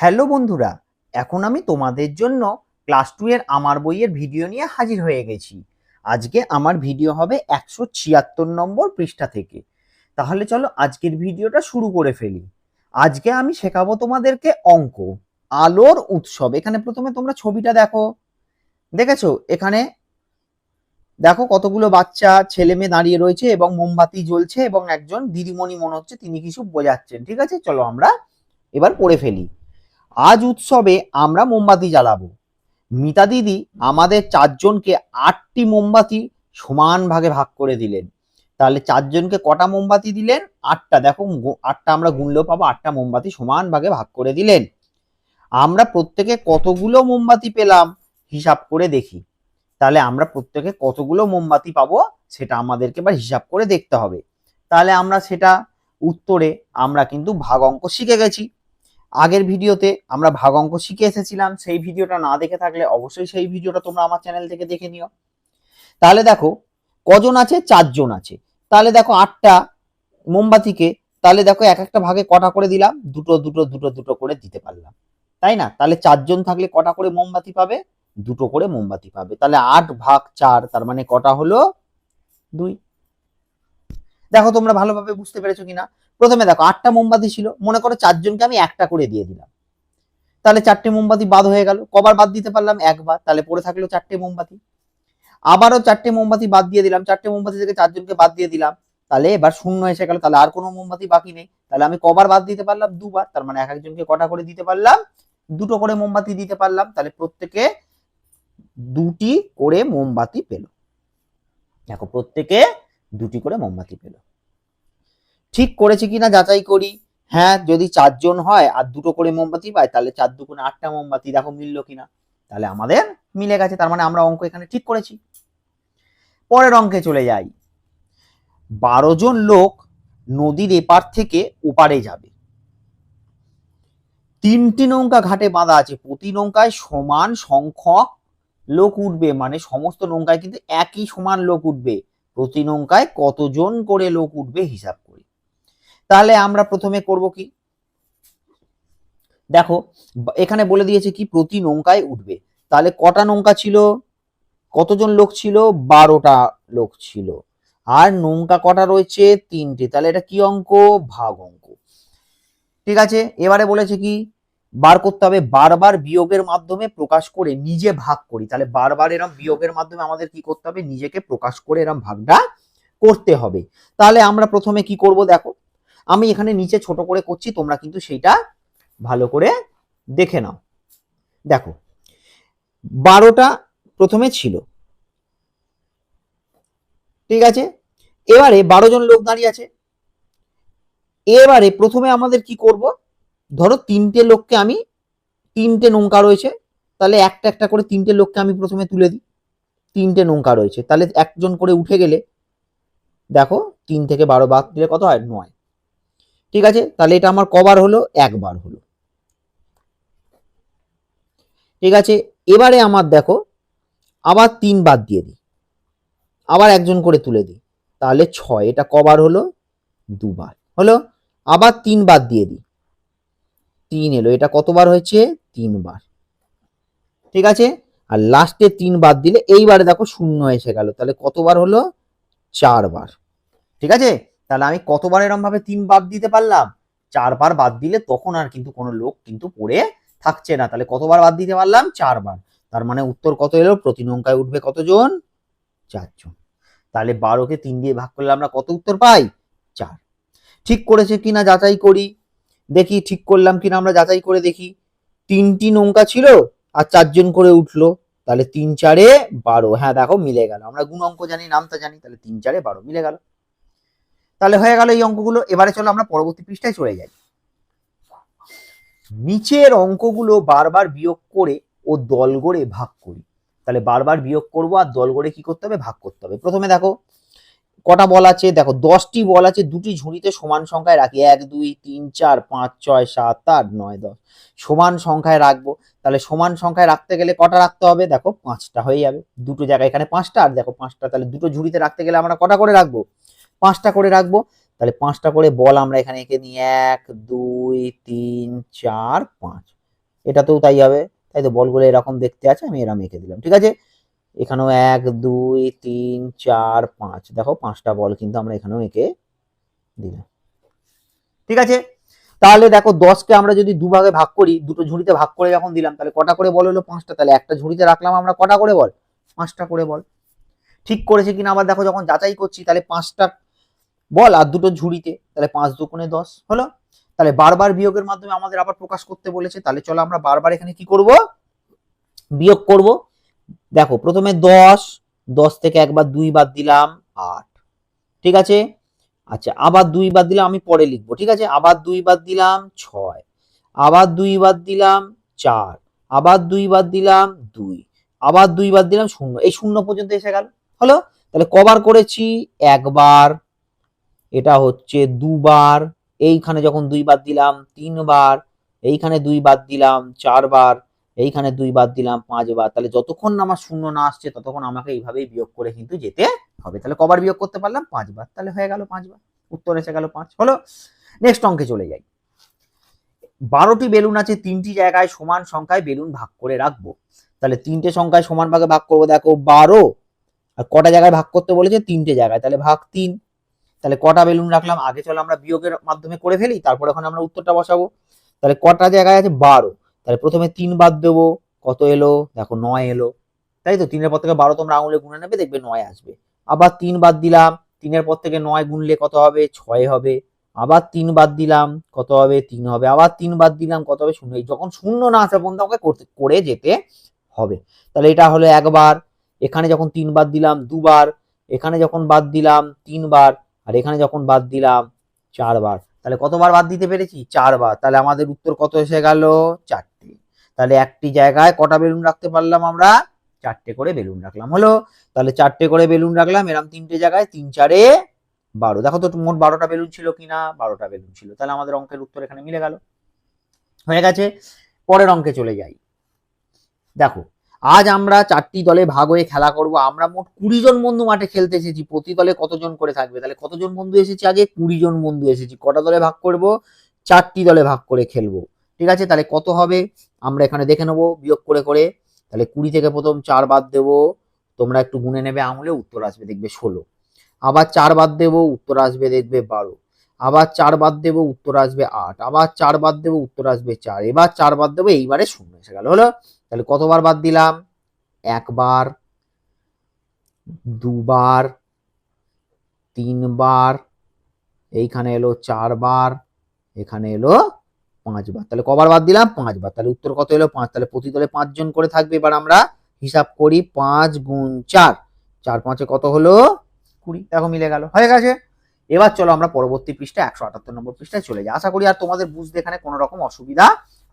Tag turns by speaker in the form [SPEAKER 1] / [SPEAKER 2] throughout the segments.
[SPEAKER 1] hello বন্ধুরা এখন আমি তোমাদের জন্য ক্লাস টুয়ের আমার বইয়ের ভিডিও নিয়ে হাজির হয়ে গেছি আজকে আমার ভিডিও হবে একশো ছিয়াত্তর নম্বর পৃষ্ঠা থেকে তাহলে চলো আজকের ভিডিওটা শুরু করে ফেলি আজকে আমি শেখাবো তোমাদেরকে অঙ্ক আলোর উৎসব এখানে প্রথমে তোমরা ছবিটা দেখো দেখেছো এখানে দেখো কতগুলো বাচ্চা ছেলে মেয়ে দাঁড়িয়ে রয়েছে এবং মোমবাতি জ্বলছে এবং একজন দিদিমণি মনে হচ্ছে তিনি কিছু বোঝাচ্ছেন ঠিক আছে চলো আমরা এবার পড়ে ফেলি আজ উৎসবে আমরা মোমবাতি জ্বালাবো মিতা দিদি আমাদের চারজনকে আটটি মোমবাতি সমান ভাগে ভাগ করে দিলেন তাহলে চারজনকে কটা মোমবাতি দিলেন আটটা দেখো আটটা আমরা গুনলেও পাবো আটটা মোমবাতি সমান ভাগে ভাগ করে দিলেন আমরা প্রত্যেকে কতগুলো মোমবাতি পেলাম হিসাব করে দেখি তাহলে আমরা প্রত্যেকে কতগুলো মোমবাতি পাবো সেটা আমাদেরকে এবার হিসাব করে দেখতে হবে তাহলে আমরা সেটা উত্তরে আমরা কিন্তু ভাগ অঙ্ক শিখে গেছি আগের ভিডিওতে আমরা ভাগ অঙ্ক শিখে এসেছিলাম সেই ভিডিওটা না দেখে থাকলে অবশ্যই সেই ভিডিওটা তোমরা আমার চ্যানেল থেকে দেখে নিও তাহলে দেখো কজন আছে চারজন আছে তাহলে দেখো আটটা মোমবাতিকে তাহলে দেখো এক একটা ভাগে কটা করে দিলাম দুটো দুটো দুটো দুটো করে দিতে পারলাম তাই না তাহলে চারজন থাকলে কটা করে মোমবাতি পাবে দুটো করে মোমবাতি পাবে তাহলে আট ভাগ চার তার মানে কটা হলো দুই দেখো তোমরা ভালোভাবে বুঝতে পেরেছো কিনা প্রথমে দেখো আটটা মোমবাতি ছিল মনে করো চারজনকে আমি একটা করে দিয়ে দিলাম তাহলে চারটে মোমবাতি বাদ হয়ে গেল কবার বাদ দিতে পারলাম একবার তাহলে পড়ে থাকলো চারটে মোমবাতি আবারও চারটে মোমবাতি বাদ দিয়ে দিলাম চারটে মোমবাতি থেকে চারজনকে বাদ দিয়ে দিলাম তাহলে এবার শূন্য এসে গেল তাহলে আর কোনো মোমবাতি বাকি নেই তাহলে আমি কবার বাদ দিতে পারলাম দুবার তার মানে এক একজনকে কটা করে দিতে পারলাম দুটো করে মোমবাতি দিতে পারলাম তাহলে প্রত্যেকে দুটি করে মোমবাতি পেল দেখো প্রত্যেকে দুটি করে মোমবাতি পেল ঠিক করেছে কিনা যাচাই করি হ্যাঁ যদি চারজন হয় আর দুটো করে মোমবাতি পায় তাহলে চার দুগুণে আটটা মোমবাতি দেখো মিললো কিনা তাহলে আমাদের মিলে গেছে তার মানে আমরা অঙ্ক এখানে ঠিক করেছি পরের অঙ্কে চলে যাই বারো জন লোক নদীর এপার থেকে ওপারে যাবে তিনটি নৌকা ঘাটে বাঁধা আছে প্রতি নৌকায় সমান সংখ্যক লোক উঠবে মানে সমস্ত নৌকায় কিন্তু একই সমান লোক উঠবে প্রতি নৌকায় কতজন করে লোক উঠবে হিসাব তাহলে আমরা প্রথমে করব কি দেখো এখানে বলে দিয়েছে কি প্রতি নৌকায় উঠবে তাহলে কটা নৌকা ছিল কতজন লোক ছিল বারোটা লোক ছিল আর নৌকা কটা রয়েছে তিনটে তাহলে এটা কি অঙ্ক ভাগ অঙ্ক ঠিক আছে এবারে বলেছে কি বার করতে হবে বারবার বিয়োগের মাধ্যমে প্রকাশ করে নিজে ভাগ করি তাহলে বারবার এরম বিয়োগের মাধ্যমে আমাদের কি করতে হবে নিজেকে প্রকাশ করে এরম ভাগটা করতে হবে তাহলে আমরা প্রথমে কি করব দেখো আমি এখানে নিচে ছোট করে করছি তোমরা কিন্তু সেইটা ভালো করে দেখে নাও দেখো বারোটা প্রথমে ছিল ঠিক আছে এবারে বারো জন লোক দাঁড়িয়ে আছে এবারে প্রথমে আমাদের কি করব ধরো তিনটে লোককে আমি তিনটে নৌকা রয়েছে তাহলে একটা একটা করে তিনটে লোককে আমি প্রথমে তুলে দিই তিনটে নৌকা রয়েছে তাহলে একজন করে উঠে গেলে দেখো তিন থেকে বারো বাদ দিলে কত হয় নয় ঠিক আছে তাহলে এটা আমার কবার হলো একবার হলো ঠিক আছে এবারে আমার দেখো আবার তিন বাদ দিয়ে দিই আবার একজন করে তুলে দিই তাহলে ছয় এটা কবার হলো দুবার হলো আবার তিন বাদ দিয়ে দিই তিন এলো এটা কতবার হয়েছে তিনবার ঠিক আছে আর লাস্টে তিন বাদ দিলে এইবারে দেখো শূন্য এসে গেল তাহলে কতবার হলো চারবার ঠিক আছে তাহলে আমি কতবার এরমভাবে তিন বাদ দিতে পারলাম চারবার বাদ দিলে তখন আর কিন্তু কোনো লোক কিন্তু পড়ে থাকছে না তাহলে কতবার বাদ দিতে পারলাম চারবার তার মানে উত্তর কত এলো প্রতি নৌকায় উঠবে কতজন চারজন তাহলে বারোকে তিন দিয়ে ভাগ করলে আমরা কত উত্তর পাই চার ঠিক করেছে কিনা যাচাই করি দেখি ঠিক করলাম কিনা আমরা যাচাই করে দেখি তিনটি নৌকা ছিল আর চারজন করে উঠলো তাহলে তিন চারে বারো হ্যাঁ দেখো মিলে গেল আমরা গুণ অঙ্ক জানি নামটা জানি তাহলে তিন চারে বারো মিলে গেল তাহলে হয়ে গেল এই অঙ্কগুলো এবারে চলো আমরা পরবর্তী পৃষ্ঠায় চলে যাই নিচের অঙ্কগুলো বারবার বিয়োগ করে ও দল গড়ে ভাগ করি তাহলে বারবার বিয়োগ করব আর দল গড়ে কি করতে হবে ভাগ করতে হবে প্রথমে দেখো কটা বল আছে দেখো দশটি বল আছে দুটি ঝুড়িতে সমান সংখ্যায় রাখি এক দুই তিন চার পাঁচ ছয় সাত আট নয় দশ সমান সংখ্যায় রাখবো তাহলে সমান সংখ্যায় রাখতে গেলে কটা রাখতে হবে দেখো পাঁচটা হয়ে যাবে দুটো জায়গায় এখানে পাঁচটা আর দেখো পাঁচটা তাহলে দুটো ঝুড়িতে রাখতে গেলে আমরা কটা করে রাখবো পাঁচটা করে রাখবো তাহলে পাঁচটা করে বল আমরা এখানে এঁকে নিই এক দুই তিন চার পাঁচ এটাতেও তাই হবে তাই তো বলগুলো এরকম দেখতে আছে আমি এরকম এঁকে দিলাম ঠিক আছে এখানেও এক দুই তিন চার পাঁচ দেখো পাঁচটা বল কিন্তু আমরা এখানেও এঁকে দিলাম ঠিক আছে তাহলে দেখো দশকে আমরা যদি দুভাগে ভাগ করি দুটো ঝুড়িতে ভাগ করে যখন দিলাম তাহলে কটা করে বল হলো পাঁচটা তাহলে একটা ঝুড়িতে রাখলাম আমরা কটা করে বল পাঁচটা করে বল ঠিক করেছে কিনা আবার দেখো যখন যাচাই করছি তাহলে পাঁচটা বল আর দুটো ঝুড়িতে তাহলে পাঁচ কোণে দশ হলো তাহলে বারবার বিয়োগের মাধ্যমে আমাদের আবার প্রকাশ করতে বলেছে তাহলে চলো আমরা বারবার এখানে কি করব বিয়োগ করব দেখো প্রথমে দশ দশ থেকে একবার দুই বাদ দিলাম আট ঠিক আছে আচ্ছা আবার দুই বাদ দিলাম আমি পরে লিখবো ঠিক আছে আবার দুই বাদ দিলাম ছয় আবার দুই বাদ দিলাম চার আবার দুই বাদ দিলাম দুই আবার দুই বাদ দিলাম শূন্য এই শূন্য পর্যন্ত এসে গেল হলো তাহলে কবার করেছি একবার এটা হচ্ছে দুবার এইখানে যখন দুইবার দিলাম তিনবার এইখানে দুইবার দিলাম চারবার এইখানে দুইবার দিলাম পাঁচবার তাহলে যতক্ষণ না আমার শূন্য না আসছে ততক্ষণ আমাকে এইভাবেই বিয়োগ করে কিন্তু যেতে হবে তাহলে কবার বিয়োগ করতে পারলাম পাঁচবার তাহলে হয়ে গেল পাঁচবার উত্তর এসে গেল পাঁচ হলো নেক্সট অঙ্কে চলে যাই বারোটি বেলুন আছে তিনটি জায়গায় সমান সংখ্যায় বেলুন ভাগ করে রাখবো তাহলে তিনটে সংখ্যায় সমান ভাগে ভাগ করবো দেখো বারো আর কটা জায়গায় ভাগ করতে বলেছে তিনটে জায়গায় তাহলে ভাগ তিন তাহলে কটা বেলুন রাখলাম আগে চলো আমরা বিয়োগের মাধ্যমে করে ফেলি তারপর এখন আমরা উত্তরটা বসাবো তাহলে কটা জায়গায় আছে বারো তাহলে প্রথমে তিন বাদ দেবো কত এলো দেখো নয় এলো তাই তো তিনের পর থেকে বারো তোমরা আঙুলে গুনে নেবে দেখবে নয় আসবে আবার তিন বাদ দিলাম তিনের পর থেকে নয় গুনলে কত হবে ছয় হবে আবার তিন বাদ দিলাম কত হবে তিন হবে আবার তিন বাদ দিলাম কত হবে শূন্য যখন শূন্য না আসা পর্যন্ত আমাকে করতে করে যেতে হবে তাহলে এটা হলো একবার এখানে যখন তিন বাদ দিলাম দুবার এখানে যখন বাদ দিলাম তিনবার আর এখানে যখন বাদ দিলাম চারবার তাহলে কতবার বাদ দিতে পেরেছি চারবার তাহলে আমাদের উত্তর কত এসে গেল চারটে তাহলে একটি জায়গায় কটা বেলুন রাখতে পারলাম আমরা চারটে করে বেলুন রাখলাম হলো তাহলে চারটে করে বেলুন রাখলাম এরম তিনটে জায়গায় তিন চারে বারো দেখো তো মোট বারোটা বেলুন ছিল কিনা বারোটা বেলুন ছিল তাহলে আমাদের অঙ্কের উত্তর এখানে মিলে গেল হয়ে গেছে পরের অঙ্কে চলে যাই দেখো আজ আমরা চারটি দলে ভাগ হয়ে খেলা করব আমরা মোট কুড়ি জন বন্ধু মাঠে খেলতে এসেছি প্রতি দলে কতজন করে থাকবে তাহলে কতজন বন্ধু এসেছি আগে কুড়ি জন বন্ধু এসেছি কটা দলে ভাগ করব চারটি দলে ভাগ করে খেলবো ঠিক আছে তাহলে কত হবে আমরা এখানে দেখে নেবো বিয়োগ করে করে তাহলে কুড়ি থেকে প্রথম চার বাদ দেবো তোমরা একটু গুনে নেবে আঙুলে উত্তর আসবে দেখবে ষোলো আবার চার বাদ দেবো উত্তর আসবে দেখবে বারো আবার চার বাদ দেবো উত্তর আসবে আট আবার চার বাদ দেবো উত্তর আসবে চার এবার চার বাদ দেবো এইবারে শূন্য এসে গেল হলো তাহলে কতবার বাদ দিলাম একবার দুবার তিনবার এইখানে এলো চারবার এখানে এলো পাঁচবার তাহলে কবার বাদ দিলাম পাঁচবার তাহলে উত্তর কত এলো পাঁচ তাহলে প্রতি দলে পাঁচজন করে থাকবে এবার আমরা হিসাব করি পাঁচ গুণ চার চার পাঁচে কত হলো কুড়ি দেখো মিলে গেল হয়ে গেছে এবার চলো আমরা পরবর্তী পৃষ্ঠা একশো আটাত্তর নম্বর পৃষ্ঠায় চলে যাই আশা করি আর তোমাদের বুঝতে এখানে কোনো রকম অসুবিধা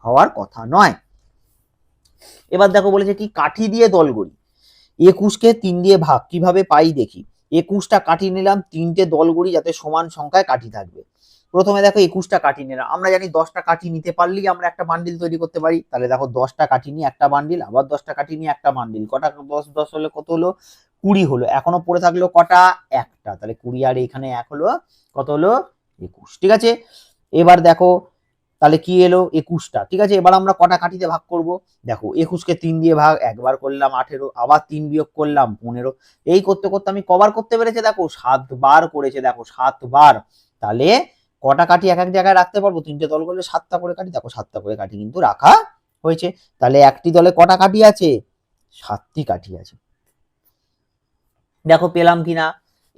[SPEAKER 1] হওয়ার কথা নয় এবার দেখো বলেছে কি কাঠি দিয়ে দল গড়ি একুশকে তিন দিয়ে ভাগ কিভাবে পাই দেখি একুশটা কাঠি নিলাম তিনটে দল গড়ি যাতে সমান সংখ্যায় কাঠি থাকবে প্রথমে দেখো একুশটা কাঠি নিলাম আমরা জানি দশটা কাঠি নিতে পারলেই আমরা একটা বান্ডিল তৈরি করতে পারি তাহলে দেখো দশটা কাঠি নিয়ে একটা বান্ডিল আবার দশটা কাঠি নিয়ে একটা বান্ডিল কটা দশ দশ হলে কত হলো কুড়ি হলো এখনো পড়ে থাকলো কটা একটা তাহলে কুড়ি আর এখানে এক হলো কত হলো একুশ ঠিক আছে এবার দেখো তাহলে কি এলো একুশটা ঠিক আছে এবার আমরা কটা কাঠিতে ভাগ করব দেখো একুশকে তিন দিয়ে ভাগ একবার করলাম আঠেরো আবার তিন বিয়োগ করলাম পনেরো এই করতে করতে আমি কবার করতে পেরেছে দেখো সাতবার করেছে দেখো সাতবার তাহলে কটা কাঠি এক এক জায়গায় রাখতে পারবো তিনটে দল করলে সাতটা করে কাঠি দেখো সাতটা করে কাঠি কিন্তু রাখা হয়েছে তাহলে একটি দলে কটা কাঠি আছে সাতটি কাঠি আছে দেখো পেলাম কিনা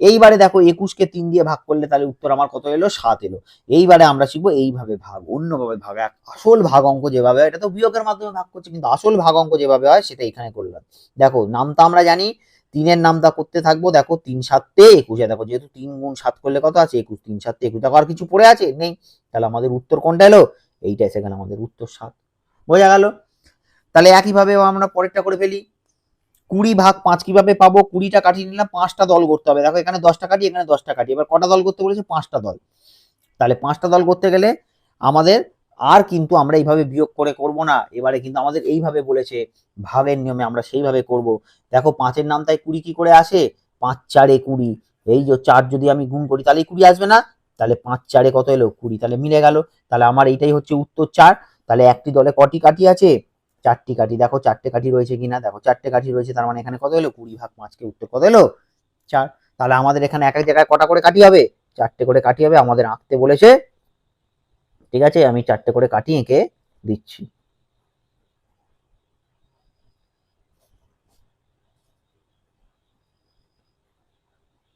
[SPEAKER 1] এইবারে দেখো একুশকে তিন দিয়ে ভাগ করলে তাহলে উত্তর আমার কত এলো সাত এলো এইবারে আমরা শিখবো এইভাবে ভাগ অন্যভাবে ভাগ এক আসল ভাগ অঙ্ক যেভাবে হয় এটা তো বিয়োগের মাধ্যমে ভাগ করছে কিন্তু আসল ভাগ অঙ্ক যেভাবে হয় সেটা এখানে করলাম দেখো নামটা আমরা জানি তিনের নামটা করতে থাকবো দেখো তিন সাততে একুশে দেখো যেহেতু তিন গুণ সাত করলে কত আছে একুশ তিন সাততে একুশ দেখো আর কিছু পড়ে আছে নেই তাহলে আমাদের উত্তর কোনটা এলো এসে সেখানে আমাদের উত্তর সাত বোঝা গেল তাহলে একইভাবে আমরা পরেরটা করে ফেলি কুড়ি ভাগ পাঁচ কিভাবে পাবো কুড়িটা কাঠি নিলাম পাঁচটা দল করতে হবে দেখো এখানে দশটা কাটি এখানে দশটা কাটি এবার কটা দল করতে বলেছে পাঁচটা দল তাহলে পাঁচটা দল করতে গেলে আমাদের আর কিন্তু আমরা এইভাবে বিয়োগ করে করব না এবারে কিন্তু আমাদের এইভাবে বলেছে ভাগের নিয়মে আমরা সেইভাবে করব দেখো পাঁচের নাম তাই কুড়ি কি করে আসে পাঁচ চারে কুড়ি এই যে চার যদি আমি গুণ করি তাহলে কুড়ি আসবে না তাহলে পাঁচ চারে কত এলো কুড়ি তাহলে মিলে গেল তাহলে আমার এইটাই হচ্ছে উত্তর চার তাহলে একটি দলে কটি কাটি আছে চারটি কাঠি দেখো চারটে কাঠি রয়েছে কিনা দেখো চারটে কাঠি রয়েছে তার মানে এখানে কত এলো কুড়ি ভাগ পাঁচকে উত্তর কত এলো চার তাহলে আমাদের এখানে এক এক জায়গায় কটা করে কাটি হবে চারটে করে কাটি হবে আমাদের আঁকতে বলেছে ঠিক আছে আমি চারটে করে কাটি এঁকে দিচ্ছি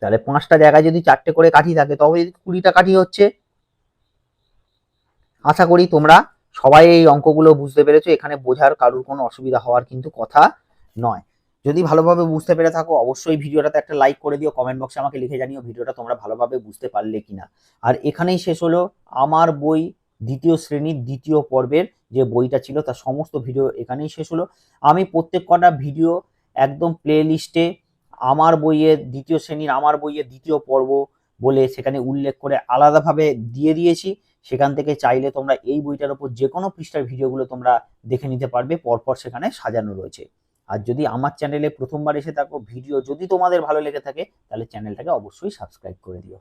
[SPEAKER 1] তাহলে পাঁচটা জায়গায় যদি চারটে করে কাঠি থাকে তবে কুড়িটা কাঠি হচ্ছে আশা করি তোমরা সবাই এই অঙ্কগুলো বুঝতে পেরেছো এখানে বোঝার কারুর কোনো অসুবিধা হওয়ার কিন্তু কথা নয় যদি ভালোভাবে বুঝতে পেরে থাকো অবশ্যই ভিডিওটাতে একটা লাইক করে দিও কমেন্ট বক্সে আমাকে লিখে জানিও ভিডিওটা তোমরা ভালোভাবে বুঝতে পারলে কিনা আর এখানেই শেষ হলো আমার বই দ্বিতীয় শ্রেণীর দ্বিতীয় পর্বের যে বইটা ছিল তার সমস্ত ভিডিও এখানেই শেষ হলো আমি প্রত্যেক কটা ভিডিও একদম প্লে লিস্টে আমার বইয়ের দ্বিতীয় শ্রেণীর আমার বইয়ের দ্বিতীয় পর্ব বলে সেখানে উল্লেখ করে আলাদাভাবে দিয়ে দিয়েছি সেখান থেকে চাইলে তোমরা এই বইটার ওপর যে কোনো পৃষ্ঠার ভিডিওগুলো তোমরা দেখে নিতে পারবে পরপর সেখানে সাজানো রয়েছে আর যদি আমার চ্যানেলে প্রথমবার এসে থাকো ভিডিও যদি তোমাদের ভালো লেগে থাকে তাহলে চ্যানেলটাকে অবশ্যই সাবস্ক্রাইব করে দিও